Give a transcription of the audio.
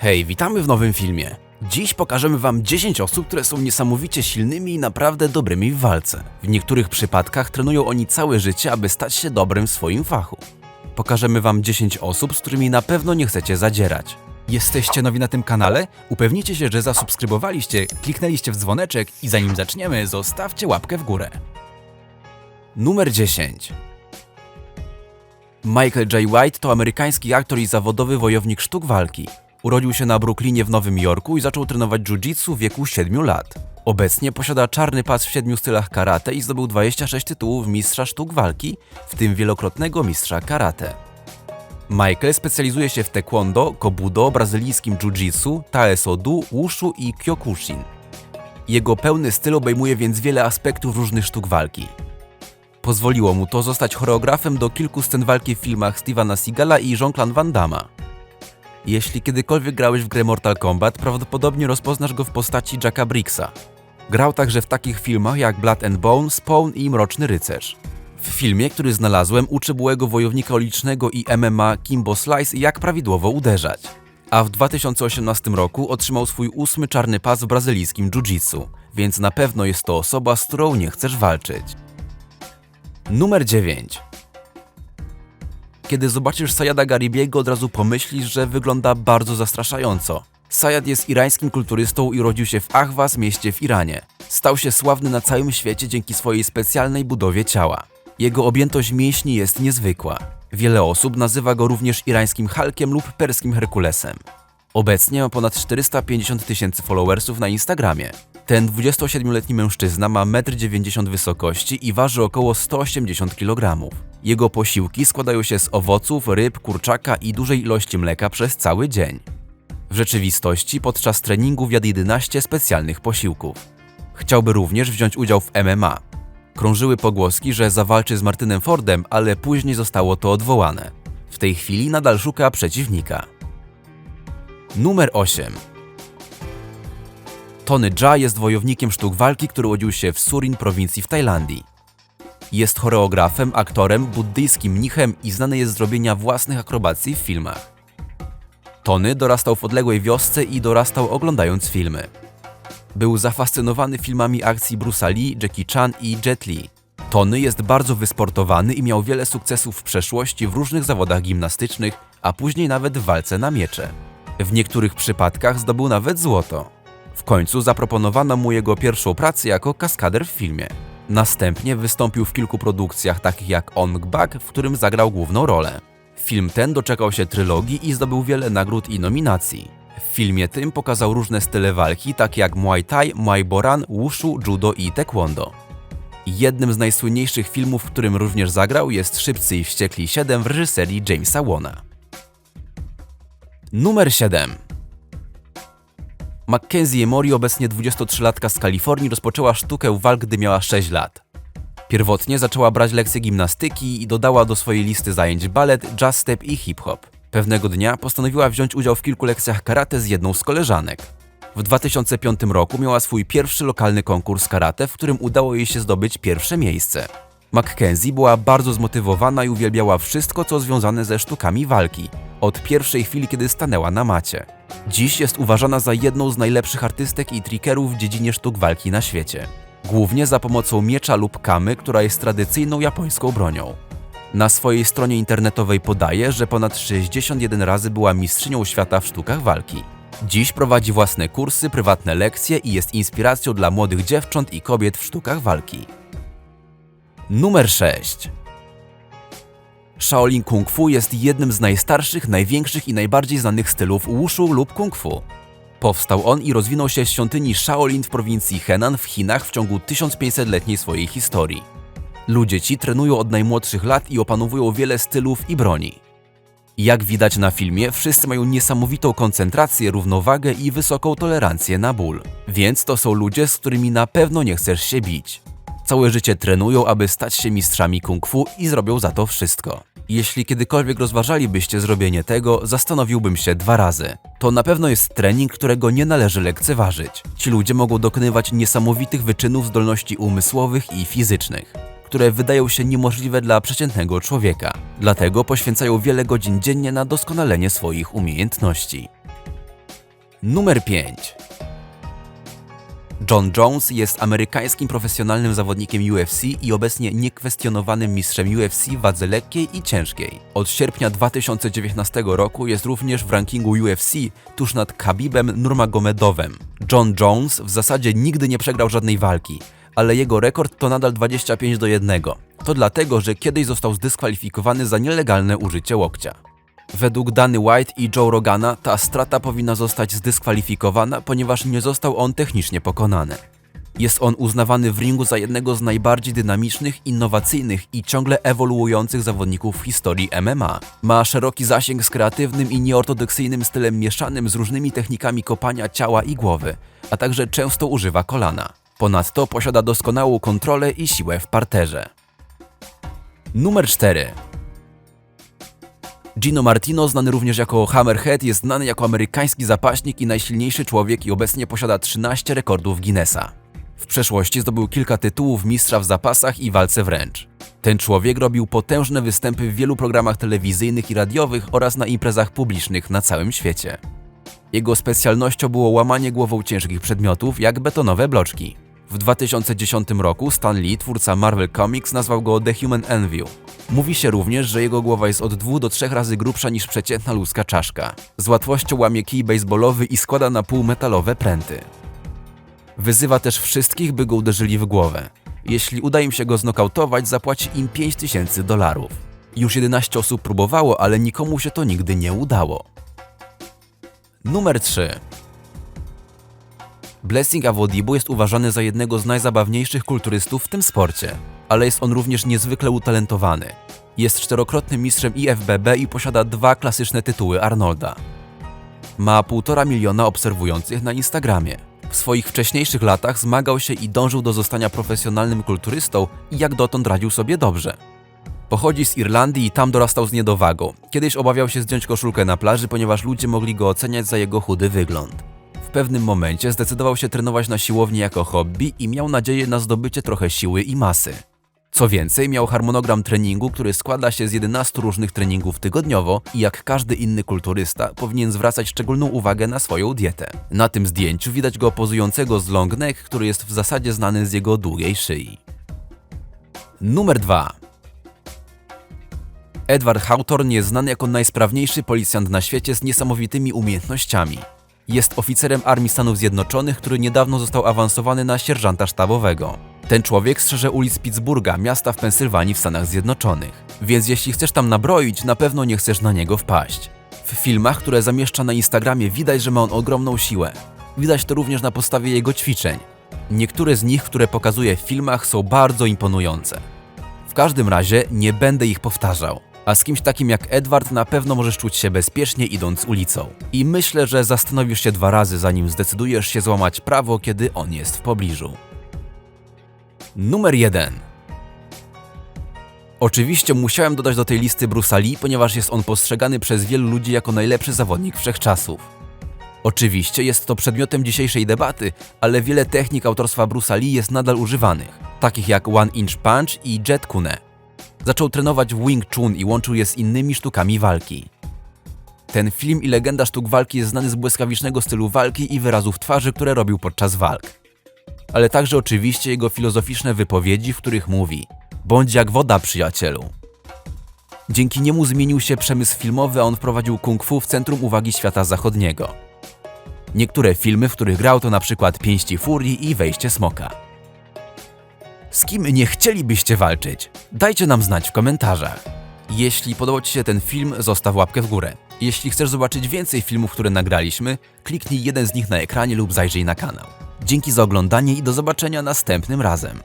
Hej, witamy w nowym filmie. Dziś pokażemy Wam 10 osób, które są niesamowicie silnymi i naprawdę dobrymi w walce. W niektórych przypadkach trenują oni całe życie, aby stać się dobrym w swoim fachu. Pokażemy Wam 10 osób, z którymi na pewno nie chcecie zadzierać. Jesteście nowi na tym kanale? Upewnijcie się, że zasubskrybowaliście, kliknęliście w dzwoneczek i zanim zaczniemy, zostawcie łapkę w górę. Numer 10. Michael J. White to amerykański aktor i zawodowy wojownik sztuk walki. Urodził się na Brooklynie w Nowym Jorku i zaczął trenować jiu-jitsu w wieku 7 lat. Obecnie posiada czarny pas w siedmiu stylach karate i zdobył 26 tytułów mistrza sztuk walki, w tym wielokrotnego mistrza karate. Michael specjalizuje się w taekwondo, kobudo, brazylijskim jiu-jitsu, taesodu, wushu i kyokushin. Jego pełny styl obejmuje więc wiele aspektów różnych sztuk walki. Pozwoliło mu to zostać choreografem do kilku scen walki w filmach Stevena Seagala i Jean-Claude Van Damme. Jeśli kiedykolwiek grałeś w grę Mortal Kombat, prawdopodobnie rozpoznasz go w postaci Jacka Bricksa. Grał także w takich filmach jak Blood and Bone, Spawn i Mroczny Rycerz. W filmie, który znalazłem, uczy byłego wojownika ulicznego i MMA Kimbo Slice jak prawidłowo uderzać. A w 2018 roku otrzymał swój ósmy czarny pas w brazylijskim jiu-jitsu, więc na pewno jest to osoba, z którą nie chcesz walczyć. Numer 9. Kiedy zobaczysz Sayada Garibiego, od razu pomyślisz, że wygląda bardzo zastraszająco. Sayad jest irańskim kulturystą i urodził się w Ahwas, mieście w Iranie. Stał się sławny na całym świecie dzięki swojej specjalnej budowie ciała. Jego objętość mięśni jest niezwykła. Wiele osób nazywa go również irańskim Hulkiem lub perskim Herkulesem. Obecnie ma ponad 450 tysięcy followersów na Instagramie. Ten 27-letni mężczyzna ma 1,90 m wysokości i waży około 180 kg. Jego posiłki składają się z owoców, ryb, kurczaka i dużej ilości mleka przez cały dzień. W rzeczywistości podczas treningów jadł 11 specjalnych posiłków. Chciałby również wziąć udział w MMA. Krążyły pogłoski, że zawalczy z Martynem Fordem, ale później zostało to odwołane. W tej chwili nadal szuka przeciwnika. Numer 8. Tony Jaa jest wojownikiem sztuk walki, który urodził się w Surin, prowincji w Tajlandii. Jest choreografem, aktorem, buddyjskim mnichem i znany jest z robienia własnych akrobacji w filmach. Tony dorastał w odległej wiosce i dorastał oglądając filmy. Był zafascynowany filmami akcji Bruce'a Lee, Jackie Chan i Jet Li. Tony jest bardzo wysportowany i miał wiele sukcesów w przeszłości w różnych zawodach gimnastycznych, a później nawet w walce na miecze. W niektórych przypadkach zdobył nawet złoto. W końcu zaproponowano mu jego pierwszą pracę jako kaskader w filmie. Następnie wystąpił w kilku produkcjach takich jak Ong Bak, w którym zagrał główną rolę. Film ten doczekał się trylogii i zdobył wiele nagród i nominacji. W filmie tym pokazał różne style walki, takie jak Muay Thai, Muay Boran, Wushu, Judo i Taekwondo. Jednym z najsłynniejszych filmów, w którym również zagrał jest Szybcy i Wściekli 7 w reżyserii Jamesa Wona. Numer 7. Mackenzie Mori, obecnie 23-latka z Kalifornii, rozpoczęła sztukę walk, gdy miała 6 lat. Pierwotnie zaczęła brać lekcje gimnastyki i dodała do swojej listy zajęć balet, jazz step i hip-hop. Pewnego dnia postanowiła wziąć udział w kilku lekcjach karate z jedną z koleżanek. W 2005 roku miała swój pierwszy lokalny konkurs karate, w którym udało jej się zdobyć pierwsze miejsce. Mackenzie była bardzo zmotywowana i uwielbiała wszystko, co związane ze sztukami walki, od pierwszej chwili, kiedy stanęła na macie. Dziś jest uważana za jedną z najlepszych artystek i trickerów w dziedzinie sztuk walki na świecie. Głównie za pomocą miecza lub kamy, która jest tradycyjną japońską bronią. Na swojej stronie internetowej podaje, że ponad 61 razy była mistrzynią świata w sztukach walki. Dziś prowadzi własne kursy, prywatne lekcje i jest inspiracją dla młodych dziewcząt i kobiet w sztukach walki. Numer 6. Shaolin Kung Fu jest jednym z najstarszych, największych i najbardziej znanych stylów wushu lub kung fu. Powstał on i rozwinął się w świątyni Shaolin w prowincji Henan w Chinach w ciągu 1500-letniej swojej historii. Ludzie ci trenują od najmłodszych lat i opanowują wiele stylów i broni. Jak widać na filmie, wszyscy mają niesamowitą koncentrację, równowagę i wysoką tolerancję na ból. Więc to są ludzie, z którymi na pewno nie chcesz się bić. Całe życie trenują, aby stać się mistrzami kung fu i zrobią za to wszystko. Jeśli kiedykolwiek rozważalibyście zrobienie tego, zastanowiłbym się dwa razy. To na pewno jest trening, którego nie należy lekceważyć. Ci ludzie mogą dokonywać niesamowitych wyczynów zdolności umysłowych i fizycznych które wydają się niemożliwe dla przeciętnego człowieka. Dlatego poświęcają wiele godzin dziennie na doskonalenie swoich umiejętności. Numer 5. John Jones jest amerykańskim profesjonalnym zawodnikiem UFC i obecnie niekwestionowanym mistrzem UFC w wadze lekkiej i ciężkiej. Od sierpnia 2019 roku jest również w rankingu UFC tuż nad Khabibem Nurmagomedowem. John Jones w zasadzie nigdy nie przegrał żadnej walki, ale jego rekord to nadal 25 do 1. To dlatego, że kiedyś został zdyskwalifikowany za nielegalne użycie łokcia. Według Dany White i Joe Rogana ta strata powinna zostać zdyskwalifikowana, ponieważ nie został on technicznie pokonany. Jest on uznawany w ringu za jednego z najbardziej dynamicznych, innowacyjnych i ciągle ewoluujących zawodników w historii MMA. Ma szeroki zasięg z kreatywnym i nieortodoksyjnym stylem mieszanym z różnymi technikami kopania ciała i głowy, a także często używa kolana. Ponadto posiada doskonałą kontrolę i siłę w parterze. Numer 4. Gino Martino, znany również jako Hammerhead, jest znany jako amerykański zapaśnik i najsilniejszy człowiek i obecnie posiada 13 rekordów Guinnessa. W przeszłości zdobył kilka tytułów mistrza w zapasach i walce wręcz. Ten człowiek robił potężne występy w wielu programach telewizyjnych i radiowych oraz na imprezach publicznych na całym świecie. Jego specjalnością było łamanie głową ciężkich przedmiotów, jak betonowe bloczki. W 2010 roku Stan Lee, twórca Marvel Comics, nazwał go The Human Envy. Mówi się również, że jego głowa jest od 2 do 3 razy grubsza niż przeciętna ludzka czaszka. Z łatwością łamie kij baseballowy i składa na pół metalowe pręty. Wyzywa też wszystkich, by go uderzyli w głowę. Jeśli uda im się go znokautować, zapłaci im 5000 dolarów. Już 11 osób próbowało, ale nikomu się to nigdy nie udało. Numer 3. Blessing Awodibu jest uważany za jednego z najzabawniejszych kulturystów w tym sporcie, ale jest on również niezwykle utalentowany. Jest czterokrotnym mistrzem IFBB i posiada dwa klasyczne tytuły Arnolda. Ma półtora miliona obserwujących na Instagramie. W swoich wcześniejszych latach zmagał się i dążył do zostania profesjonalnym kulturystą i jak dotąd radził sobie dobrze. Pochodzi z Irlandii i tam dorastał z niedowagą. Kiedyś obawiał się zdjąć koszulkę na plaży, ponieważ ludzie mogli go oceniać za jego chudy wygląd. Pewnym momencie zdecydował się trenować na siłowni jako hobby i miał nadzieję na zdobycie trochę siły i masy. Co więcej, miał harmonogram treningu, który składa się z 11 różnych treningów tygodniowo i jak każdy inny kulturysta powinien zwracać szczególną uwagę na swoją dietę. Na tym zdjęciu widać go pozującego z long neck, który jest w zasadzie znany z jego długiej szyi. Numer 2. Edward Hawthorne jest znany jako najsprawniejszy policjant na świecie z niesamowitymi umiejętnościami. Jest oficerem Armii Stanów Zjednoczonych, który niedawno został awansowany na sierżanta sztabowego. Ten człowiek strzeże ulic Pittsburgha, miasta w Pensylwanii w Stanach Zjednoczonych. Więc jeśli chcesz tam nabroić, na pewno nie chcesz na niego wpaść. W filmach, które zamieszcza na Instagramie, widać, że ma on ogromną siłę. Widać to również na podstawie jego ćwiczeń. Niektóre z nich, które pokazuje w filmach, są bardzo imponujące. W każdym razie nie będę ich powtarzał. A z kimś takim jak Edward na pewno możesz czuć się bezpiecznie idąc ulicą. I myślę, że zastanowisz się dwa razy, zanim zdecydujesz się złamać prawo, kiedy on jest w pobliżu. Numer 1. Oczywiście musiałem dodać do tej listy Bruce'a Lee, ponieważ jest on postrzegany przez wielu ludzi jako najlepszy zawodnik wszechczasów. Oczywiście jest to przedmiotem dzisiejszej debaty, ale wiele technik autorstwa Bruce'a Lee jest nadal używanych, takich jak One Inch Punch i Jet Kune. Zaczął trenować w Wing Chun i łączył je z innymi sztukami walki. Ten film i legenda sztuk walki jest znany z błyskawicznego stylu walki i wyrazów twarzy, które robił podczas walk. Ale także oczywiście jego filozoficzne wypowiedzi, w których mówi Bądź jak woda, przyjacielu. Dzięki niemu zmienił się przemysł filmowy, a on wprowadził kung fu w centrum uwagi świata zachodniego. Niektóre filmy, w których grał to na przykład Pięści Furii i Wejście Smoka. Z kim nie chcielibyście walczyć? Dajcie nam znać w komentarzach. Jeśli podobał Ci się ten film, zostaw łapkę w górę. Jeśli chcesz zobaczyć więcej filmów, które nagraliśmy, kliknij jeden z nich na ekranie lub zajrzyj na kanał. Dzięki za oglądanie i do zobaczenia następnym razem.